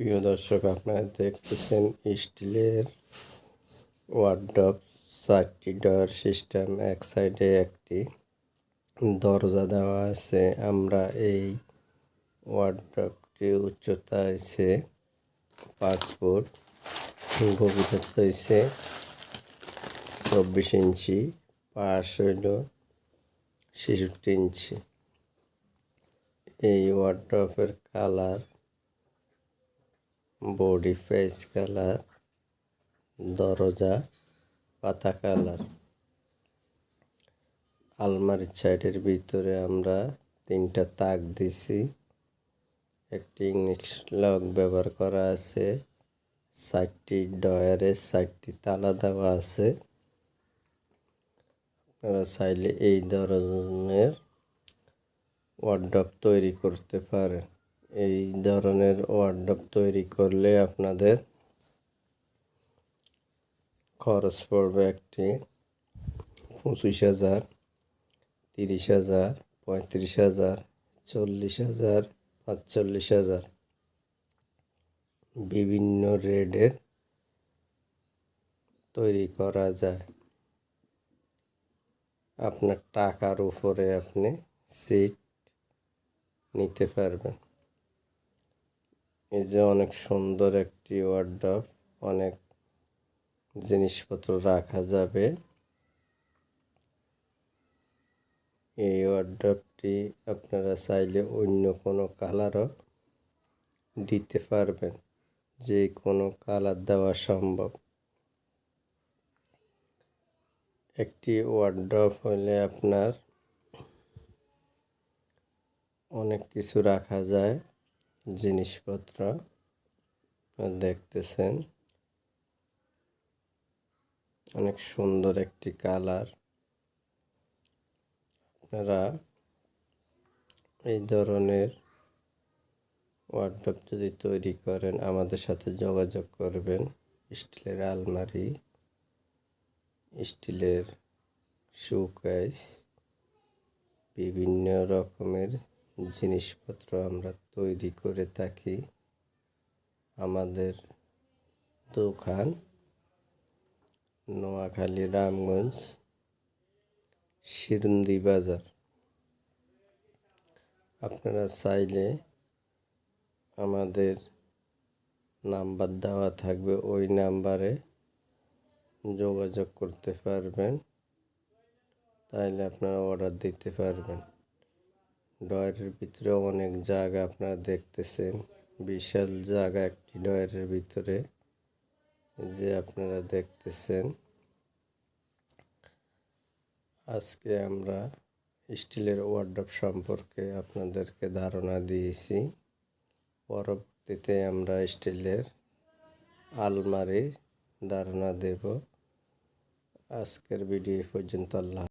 প্রিয় দর্শক, আপনারা দেখতেছেন স্টিলের ওয়ার্ডব চারটি ডয়ার সিস্টেম এক সাইডে একটি দরজা দেওয়া আছে। আমরা এই ওয়ার্ডবটি উচ্চতা হয়েছে পাঁচ ফুট, গভীরতা হয়েছে চব্বিশ ইঞ্চি, পাশ হইল ছেষট্টি ইঞ্চি। এই ওয়ার্ড্রপের কালার বডি ফেস কালার, দরজা, পাতা কালার। আলমারির সাইডের ভিতরে আমরা তিনটা তাক দিছি। একটি ইংলিশ লক ব্যবহার করা আছে চারটি ডয়ারে চারটি তালা দেওয়া আছে। আপনারা চাইলে এই ধরনের ওয়ার্ড্রপ তৈরি করতে পারেন। এই ধরনের ওয়ার্ড্রপ তৈরি করলে আপনাদের খরচ পড়বে একটি পঁচিশ হাজার, তিরিশ হাজার, পঁয়ত্রিশ হাজার, চল্লিশ হাজার, পাঁচচল্লিশ হাজার। বিভিন্ন রেডের তৈরি করা যায়। আপনার টাকার উপরে আপনি সিট নিতে পারবেন। এই যে অনেক সুন্দর একটি ওয়ার্ড্রপ অনেক জিনিসপত্র রাখা যাবে। এই ওয়ার্ড্রপটি আপনারা চাইলে অন্য কোনো কালারও দিতে পারবেন, যে কোনো কালার দেওয়া সম্ভব। একটি ওয়ার্ড্রপ হলে আপনার অনেক কিছু রাখা যায়। জিনিসপত্র দেখতেছেন। অনেক সুন্দর একটি কালার। আপনারা এই ধরনের ওয়ার্ড্রপ যদি তৈরি করেন, আমাদের সাথে যোগাযোগ করবেন। স্টিলের আলমারি, স্টিলের শোকেস, বিভিন্ন রকমের জিনিসপত্র আমরা তৈরি করে থাকি আমাদের দোকান, নোয়াখালী, রামগঞ্জ শিরন্দি বাজার। আপনারা চাইলে আমাদের নাম্বার দেওয়া থাকবে, ওই নাম্বারে যোগাযোগ করতে পারবেন। তাইলে আপনারা অর্ডার দিতে পারবেন। ডয়ারের ভিতরে অনেক জায়গা আপনারা দেখতেছেন। বিশাল জায়গা একটি ডয়ারের ভিতরে। যে আপনারা দেখতেছেন। আজকে আমরা স্টিলের ওয়ার্ড্রপ সম্পর্কে আপনাদেরকে ধারণা দিয়েছি। পরবর্তীতে আমরা স্টিলের আলমারি ধারণা দেব। আজকের ভিডিও পর্যন্ত আল্লাহ